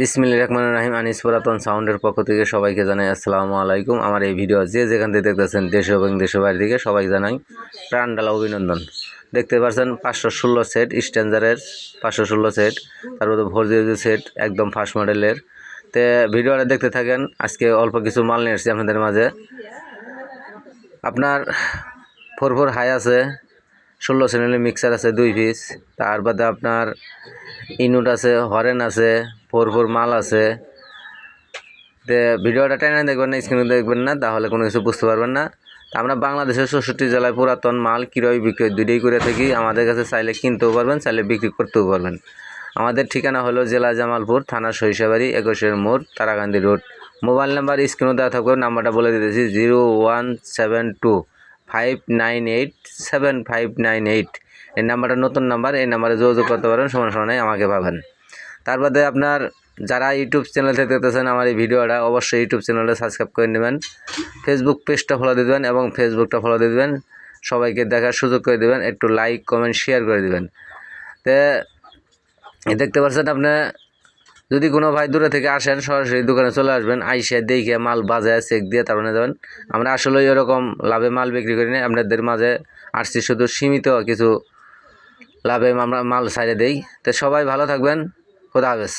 বিসমিল্লা রহমান রাহিম, আনিস পুরাতন সাউন্ডের পক্ষ থেকে সবাইকে জানাই আসসালামু আলাইকুম। আমার এই ভিডিও যে যেখান থেকে দেখতেছেন দেশ এবং দেশের বাইরে থেকে সবাই জানাই প্রাণ ডালা অভিনন্দন। দেখতে পাচ্ছেন পাঁচশো ষোলো সেট স্ট্যান্ডারের পাঁচশো ষোলো সেট তারপরে জিরো সেট, একদম ফার্স্ট মডেলের। তে ভিডিওটা দেখতে থাকেন, আজকে অল্প কিছু মাল নিয়ে এসেছি আপনাদের মাঝে। আপনার ফোর ফোর হাই আছে, ষোলো চ্যানেলের মিক্সার আছে দুই পিস তার বাদে আপনার ইনুট আছে, হরেন আছে ফোর ফোর মাল আছে। তে ভিডিওটা টেনে দেখবেন না স্ক্রিনে দেখবেন না, তাহলে কোনো কিছু বুঝতে পারবেন না। আমরা বাংলাদেশের চৌষট্টি জেলায় পুরাতন মাল, ক্রয়, বিক্রয় দুটোই করে থাকি। আমাদের কাছে চাইলে কিনতেও পারবেন, চাইলে বিক্রি করতেও পারবেন। আমাদের ঠিকানা হলো জেলা জামালপুর, থানা সরিষাবাড়ি একুশের মোড় তারাকান্দি রোড। মোবাইল নাম্বার স্ক্রিনে দেওয়া থাকবে, নাম্বারটা বলে দিতেছি, zero one seven two five nine eight, seven five nine eight. এই নাম্বারটা নতুন নাম্বার, এই নাম্বারে যোগাযোগ করতে পারেন সমান সমানে আমাকে পাবেন। তার বাদে আপনার যারা ইউটিউব চ্যানেল থেকে দেখতেছেন আমার এই ভিডিওটা, অবশ্যই ইউটিউব চ্যানেলটা সাবস্ক্রাইব করে নেবেন। ফেসবুক পেজটা ফলো দিয়ে দেবেন এবং ফেসবুকটা ফলো দিয়ে দেবেন। সবাইকে দেখার সুযোগ করে দেবেন, একটু লাইক কমেন্ট শেয়ার করে দেবেন। তে দেখতে পাচ্ছেন আপনি, যদি কোনো ভাই দূরে থেকে আসেন, সরাসরি দোকানে চলে আসবেন, আইসে দেখে মাল বাজায় চেক দিয়ে তারপরে যাবেন। আমরা আসলে এরকম লাভে মাল বিক্রি করি না, আপনাদের মাঝে আসছি শুধু সীমিত কিছু লাভে আমরা মাল সাইডে দেই। তো সবাই ভালো থাকবেন। খোদা হাফেজ।